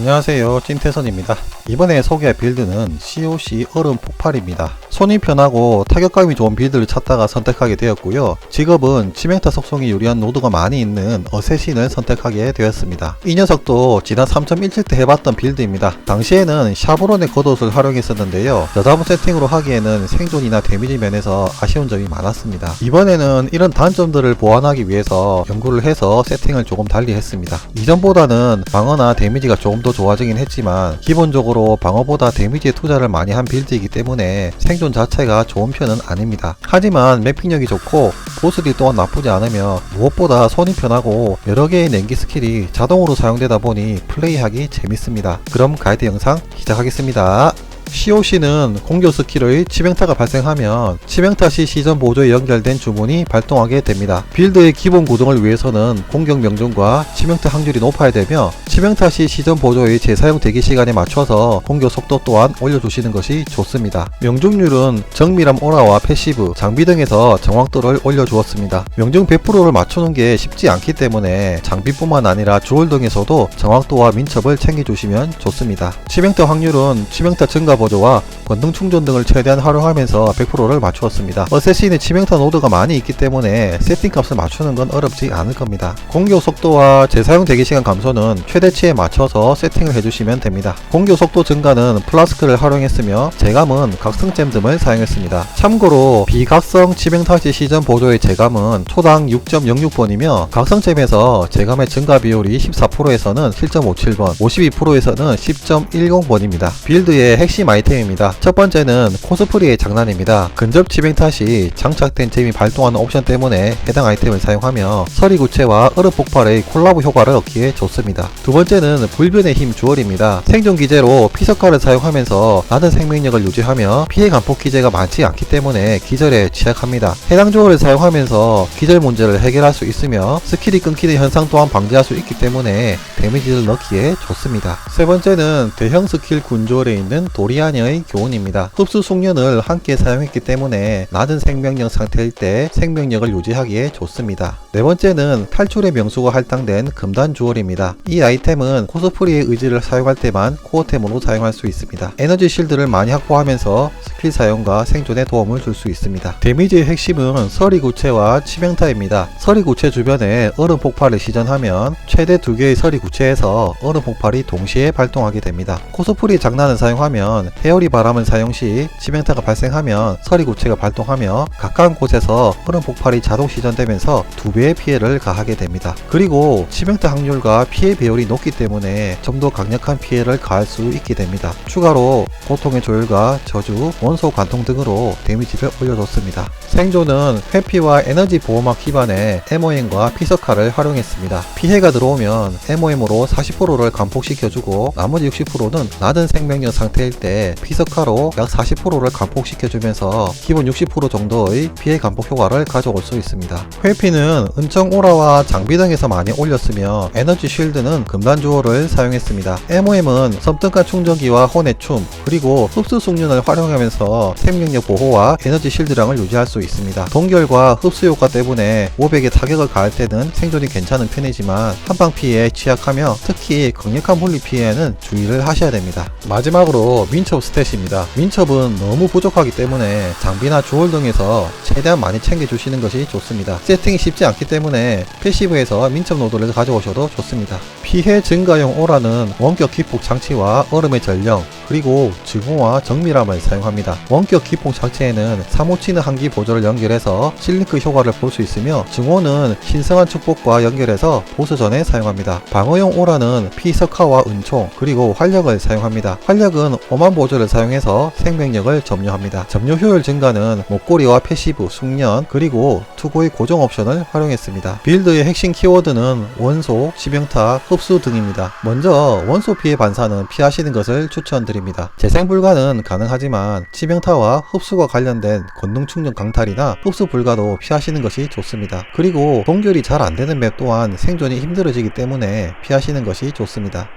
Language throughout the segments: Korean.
안녕하세요. 찐태선입니다. 이번에 소개할 빌드는 COC 얼음 폭발입니다 손이 편하고 타격감이 좋은 빌드를 찾다가 선택하게 되었고요. 직업은 치명타 속성이 유리한 노드가 많이 있는 어쌔신을 선택하게 되었습니다. 이 녀석도 지난 3.17 때 해봤던 빌드입니다. 당시에는 샤브론의 겉옷을 활용했었는데요. 여자분 세팅으로 하기에는 생존이나 데미지 면에서 아쉬운 점이 많았습니다. 이번에는 이런 단점들을 보완하기 위해서 연구를 해서 세팅을 조금 달리 했습니다. 이전보다는 방어나 데미지가 조금 더 좋아지긴 했지만 기본적으로 방어보다 데미지에 투자를 많이 한 빌드이기 때문에 생존 자체가 좋은 편은 아닙니다. 하지만 맵핑력이 좋고 보스딜 또한 나쁘지 않으며 무엇보다 손이 편하고 여러 개의 냉기 스킬이 자동으로 사용되다 보니 플레이하기 재밌습니다. 그럼 가이드 영상 시작하겠습니다. COC는 공격 스킬의 치명타가 발생하면 치명타 시 시전 보조에 연결된 주문이 발동하게 됩니다. 빌드의 기본 구동을 위해서는 공격 명중과 치명타 확률이 높아야 되며 치명타 시 시전 보조의 재사용 대기 시간에 맞춰서 공격 속도 또한 올려주시는 것이 좋습니다. 명중률은 정밀함 오라와 패시브, 장비 등에서 정확도를 올려주었습니다. 명중 100%를 맞추는 게 쉽지 않기 때문에 장비뿐만 아니라 주얼 등에서도 정확도와 민첩을 챙겨주시면 좋습니다. 치명타 확률은 치명타 증가 보조와 권능 충전 등을 최대한 활용하면서 100%를 맞추었습니다. 어쌔신의 치명타 노드가 많이 있기 때문에 세팅 값을 맞추는 건 어렵지 않을 겁니다. 공격 속도와 재사용 대기 시간 감소는 최대치에 맞춰서 세팅을 해주시면 됩니다. 공격 속도 증가는 플라스크를 활용했으며 제감은 각성잼 등을 사용했습니다. 참고로 비각성 치명타 시 시전 보조의 제감은 초당 6.06번이며 각성 잼에서 제감의 증가 비율이 14%에서는 7.57번, 52%에서는 10.10번입니다. 빌드의 핵심 아이템입니다. 첫 번째는 코스프리의 장난입니다. 근접 치명타 시 장착된 잼이 발동하는 옵션 때문에 해당 아이템을 사용하며 서리 구체와 얼음 폭발의 콜라보 효과를 얻기에 좋습니다. 두 번째는 불변의 힘 주얼입니다. 생존 기제로 피서카를 사용하면서 낮은 생명력을 유지하며 피해 감폭 기제가 많지 않기 때문에 기절에 취약합니다. 해당 주얼을 사용하면서 기절 문제를 해결할 수 있으며 스킬이 끊기는 현상 또한 방지할 수 있기 때문에 데미지를 넣기에 좋습니다. 세 번째는 대형 스킬 군주얼에 있는 도리 아니의 교훈입니다. 흡수 숙련을 함께 사용했기 때문에 낮은 생명력 상태일 때 생명력을 유지하기에 좋습니다. 네 번째는 탈출의 명수가 할당된 금단 주얼입니다. 이 아이템은 코스프리의 의지를 사용할 때만 코어템으로 사용할 수 있습니다. 에너지 실드를 많이 확보하면서 스킬 사용과 생존에 도움을 줄 수 있습니다. 데미지의 핵심은 서리 구체와 치명타입니다. 서리 구체 주변에 얼음 폭발을 시전하면 최대 두 개의 서리 구체에서 얼음 폭발이 동시에 발동하게 됩니다. 코스프리 장난을 사용하면 헤어리 바람을 사용 시 치명타가 발생하면 서리 구체가 발동하며 가까운 곳에서 얼음 폭발이 자동 시전되면서 두 배의 피해를 가하게 됩니다. 그리고 치명타 확률과 피해 배율이 높기 때문에 좀 더 강력한 피해를 가할 수 있게 됩니다. 추가로 고통의 조율과 저주, 원소 관통 등으로 데미지를 올려줬습니다. 생존은 회피와 에너지 보호막 기반의 MOM과 피서카를 활용했습니다. 피해가 들어오면 MOM으로 40%를 감폭시켜주고 나머지 60%는 낮은 생명력 상태일 때 피서카로 약 40%를 감폭시켜주면서 기본 60% 정도의 피해 감폭 효과를 가져올 수 있습니다. 회피는 은청 오라와 장비 등에서 많이 올렸으며 에너지 쉴드는 금단 주얼을 사용했습니다. MOM은 섬뜩한 충전기와 혼의 춤 그리고 흡수 숙련을 활용하면서 생명력 보호와 에너지 실드량을 유지할 수 있습니다. 동결과 흡수 효과 때문에 500의 타격을 가할 때는 생존이 괜찮은 편이지만 한방 피해에 취약하며 특히 강력한 물리 피해에는 주의를 하셔야 됩니다. 마지막으로 민첩 스탯입니다. 민첩은 너무 부족하기 때문에 장비나 주얼 등에서 최대한 많이 챙겨주시는 것이 좋습니다. 세팅이 쉽지 않기 때문에 패시브에서 민첩 노드를 가져오셔도 좋습니다. 피해 증가용 오라는 원격 기폭 장치와 얼음의 전령, 그리고 증오와 정밀함을 사용합니다. 원격 기폭 자체에는 사무치는 한기 보조를 연결해서 실링크 효과를 볼 수 있으며 증오는 신성한 축복과 연결해서 보스 전에 사용합니다. 방어용 오라는 피석화와 은총 그리고 활력을 사용합니다. 활력은 오만 보조를 사용해서 생명력을 점유합니다. 점유 효율 증가는 목걸이와 패시브, 숙련 그리고 투고의 고정 옵션을 활용했습니다. 빌드의 핵심 키워드는 원소, 치명타, 흡수 등입니다. 먼저 원소 피해 반사는 피하시는 것을 추천드립니다. 재생 불가는 가능하지만 치명타와 흡수가 관련된 권능 충전 강탈이나 흡수 불가도 피하시는 것이 좋습니다. 그리고 동결이 잘 안되는 맵 또한 생존이 힘들어지기 때문에 피하시는 것이 좋습니다.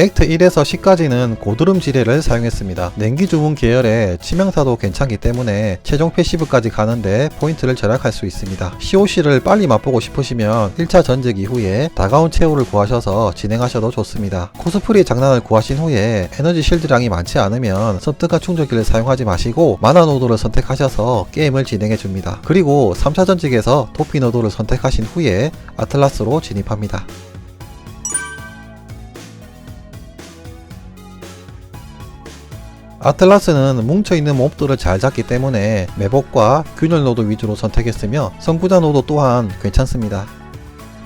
액트 1에서 10까지는 고드름 지뢰를 사용했습니다. 냉기 주문 계열의 치명타도 괜찮기 때문에 최종 패시브까지 가는데 포인트를 절약할 수 있습니다. COC를 빨리 맛보고 싶으시면 1차 전직 이후에 다가온 최후를 구하셔서 진행하셔도 좋습니다. 코스프리 장난을 구하신 후에 에너지 실드량이 많지 않으면 섭득한 충전기를 사용하지 마시고 마나 노도를 선택하셔서 게임을 진행해 줍니다. 그리고 3차 전직에서 도피 노도를 선택하신 후에 아틀라스로 진입합니다. 아틀라스는 뭉쳐있는 몹들을 잘 잡기 때문에 매복과 균열 노도 위주로 선택했으며 성부자 노도 또한 괜찮습니다.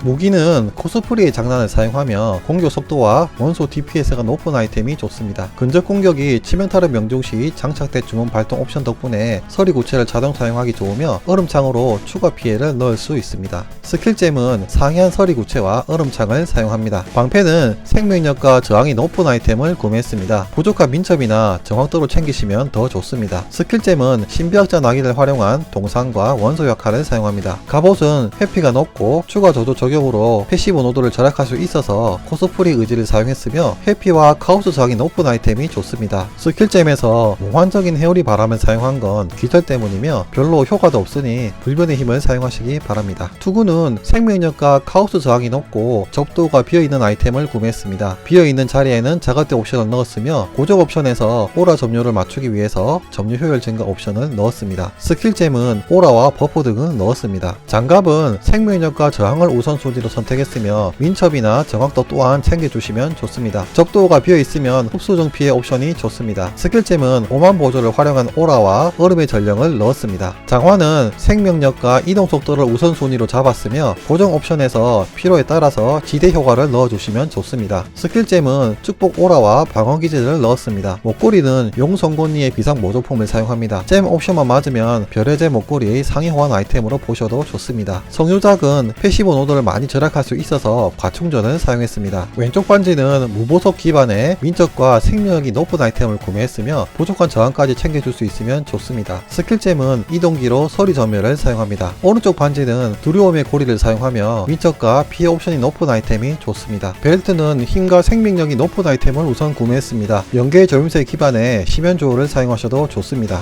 무기는 코스프리의 장난을 사용하며 공격 속도와 원소 DPS가 높은 아이템이 좋습니다. 근접 공격이 치명타를 명중 시 장착된 주문 발동 옵션 덕분에 서리 구체를 자동 사용하기 좋으며 얼음창으로 추가 피해를 넣을 수 있습니다. 스킬잼은 상이한 서리 구체와 얼음창을 사용합니다. 방패는 생명력과 저항이 높은 아이템을 구매했습니다. 부족한 민첩이나 정확도를 챙기시면 더 좋습니다. 스킬잼은 신비학자 나기를 활용한 동상과 원소 역할을 사용합니다. 갑옷은 회피가 높고 추가 저도 적용 적용으로 패시브 노도를 절약할 수 있어서 코스프리 의지를 사용했으며 회피와 카오스 저항이 높은 아이템이 좋습니다. 스킬잼에서 몽환적인 회오리 바람을 사용한 건 기절 때문이며 별로 효과도 없으니 불변의 힘을 사용하시기 바랍니다. 투구는 생명력과 카오스 저항이 높고 접도가 비어있는 아이템을 구매했습니다. 비어있는 자리에는 자가대 옵션을 넣었으며 고정 옵션에서 오라 점유를 맞추기 위해서 점유 효율 증가 옵션을 넣었습니다. 스킬잼은 오라와 버프 등을 넣었습니다. 장갑은 생명력과 저항을 우선 소지로 선택했으며 민첩이나 정확도 또한 챙겨주시면 좋습니다. 적도가 비어있으면 흡수 정 피해 옵션이 좋습니다. 스킬잼은 오만 보조를 활용한 오라와 얼음의 전령을 넣었습니다. 장화는 생명력과 이동 속도를 우선순위로 잡았으며 고정 옵션에서 필요에 따라서 지대 효과를 넣어주시면 좋습니다. 스킬잼은 축복 오라와 방어 기제를 넣었습니다. 목걸이는 용성곤니의 비상 모조품을 사용합니다. 잼 옵션만 맞으면 별의제 목걸이의 상위 호환 아이템으로 보셔도 좋습니다. 성유작은 패시브 노드를 많이 절약할 수 있어서 과충전을 사용했습니다. 왼쪽 반지는 무보석 기반의 민첩과 생명력이 높은 아이템을 구매했으며 부족한 저항까지 챙겨줄 수 있으면 좋습니다. 스킬잼은 이동기로 서리 전멸을 사용합니다. 오른쪽 반지는 두려움의 고리를 사용하며 민첩과 피해 옵션이 높은 아이템이 좋습니다. 벨트는 힘과 생명력이 높은 아이템을 우선 구매했습니다. 연계 저임새 기반의 심연 조어를 사용하셔도 좋습니다.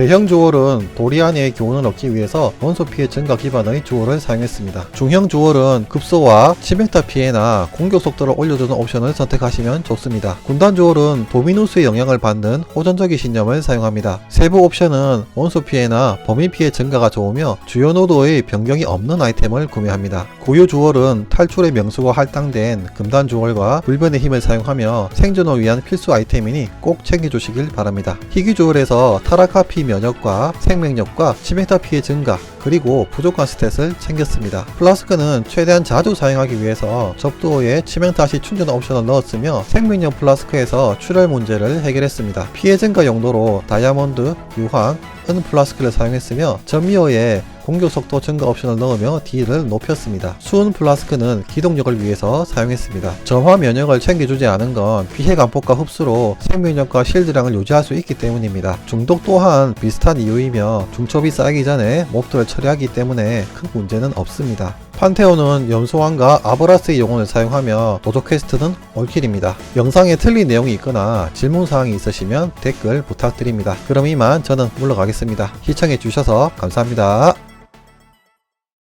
대형 주얼은 도리안의 교훈을 얻기 위해서 원소 피해 증가 기반의 주얼을 사용했습니다. 중형 주얼은 급소와 치명타 피해나 공격 속도를 올려주는 옵션을 선택하시면 좋습니다. 군단 주얼은 도미누스의 영향을 받는 호전적인 신념을 사용합니다. 세부 옵션은 원소 피해나 범위 피해 증가가 좋으며 주요 노도의 변경이 없는 아이템을 구매합니다. 고유 주얼은 탈출의 명수가 할당된 금단 주얼과 불변의 힘을 사용하며 생존을 위한 필수 아이템이니 꼭 챙겨주시길 바랍니다. 희귀 주얼에서 타라카 피 면역과 생명력과 치명타 피해 증가 그리고 부족한 스탯을 챙겼습니다. 플라스크는 최대한 자주 사용하기 위해서 접두호에 치명타 시 충전 옵션을 넣었으며 생명력 플라스크에서 출혈 문제를 해결했습니다. 피해 증가 용도로 다이아몬드, 유황, 은 플라스크를 사용했으며 전미어에 공격 속도 증가 옵션을 넣으며 딜을 높였습니다. 수은 플라스크는 기동력을 위해서 사용했습니다. 점화 면역을 챙겨주지 않은 건 피해 감폭과 흡수로 생명력과 실드량을 유지할 수 있기 때문입니다. 중독 또한 비슷한 이유이며 중첩이 쌓이기 전에 몹들을 처리하기 때문에 큰 문제는 없습니다. 판테온은 염소왕과 아브라스의 영혼을 사용하며 도적 퀘스트는 올킬입니다. 영상에 틀린 내용이 있거나 질문사항이 있으시면 댓글 부탁드립니다. 그럼 이만 저는 물러가겠습니다. 시청해주셔서 감사합니다.